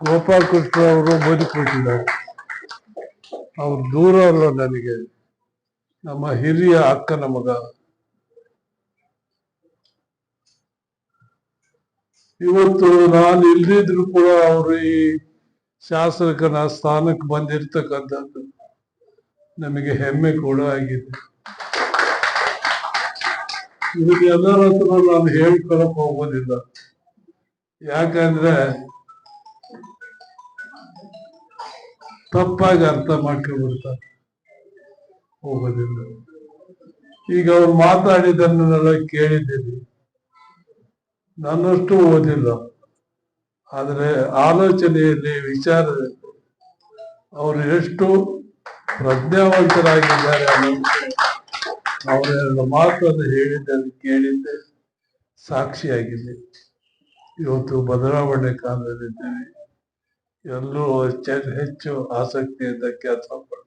ಗೋಪಾಲ್ ಕೃಷ್ಣ ಅವರು ಬದುಕಿಬಿಟ್ಟಿದ್ದಾರೆ ಅವ್ರು ದೂರ ಅಲ್ಲ ನನಗೆ. ನಮ್ಮ ಹಿರಿಯ ಅಕ್ಕನ ಮಗ. ಇವತ್ತು ನಾನು ಇಲ್ದಿದ್ರು ಕೂಡ ಅವರು ಈ ಶಾಸಕನ ಸ್ಥಾನಕ್ಕೆ ಬಂದಿರ್ತಕ್ಕಂಥದ್ದು ನಮಗೆ ಹೆಮ್ಮೆ ಕೂಡ ಆಗಿದೆ. ಇದಕ್ಕೆ ಎಲ್ಲರ ಹತ್ರ ನಾನು ಹೇಳ್ಕೊಳಕ್ ಹೋಗೋದಿಲ್ಲ. ಯಾಕಂದ್ರೆ ತಪ್ಪಾಗಿ ಅರ್ಥ ಮಾಡ್ಕೊಂಡ್ಬಿಡ್ತಾರೆ. ಹೋಗೋದಿಲ್ಲ. ಈಗ ಅವ್ರು ಮಾತಾಡಿದ್ದನ್ನೆಲ್ಲ ಕೇಳಿದ್ದೀನಿ ನನ್ನಷ್ಟು ಓದಿಲ್ಲ. ಆದರೆ ಆಲೋಚನೆಯಲ್ಲಿ ವಿಚಾರ ಅವರು ಎಷ್ಟು ಪ್ರಜ್ಞಾವಂತರಾಗಿದ್ದಾರೆ ಅವರ ಮಾತನ್ನು ಹೇಳಿದ್ದನ್ನು ಕೇಳಿದ್ದೆ. ಸಾಕ್ಷಿಯಾಗಿದೆ ಇವತ್ತು ಬದಲಾವಣೆ ಕಾಲದಲ್ಲಿದ್ದೇವೆ ಎಲ್ಲರೂ ಹೆಚ್ಚು ಆಸಕ್ತಿಯಿಂದ ಕೆಲಸ ಮಾಡ್ತಾರೆ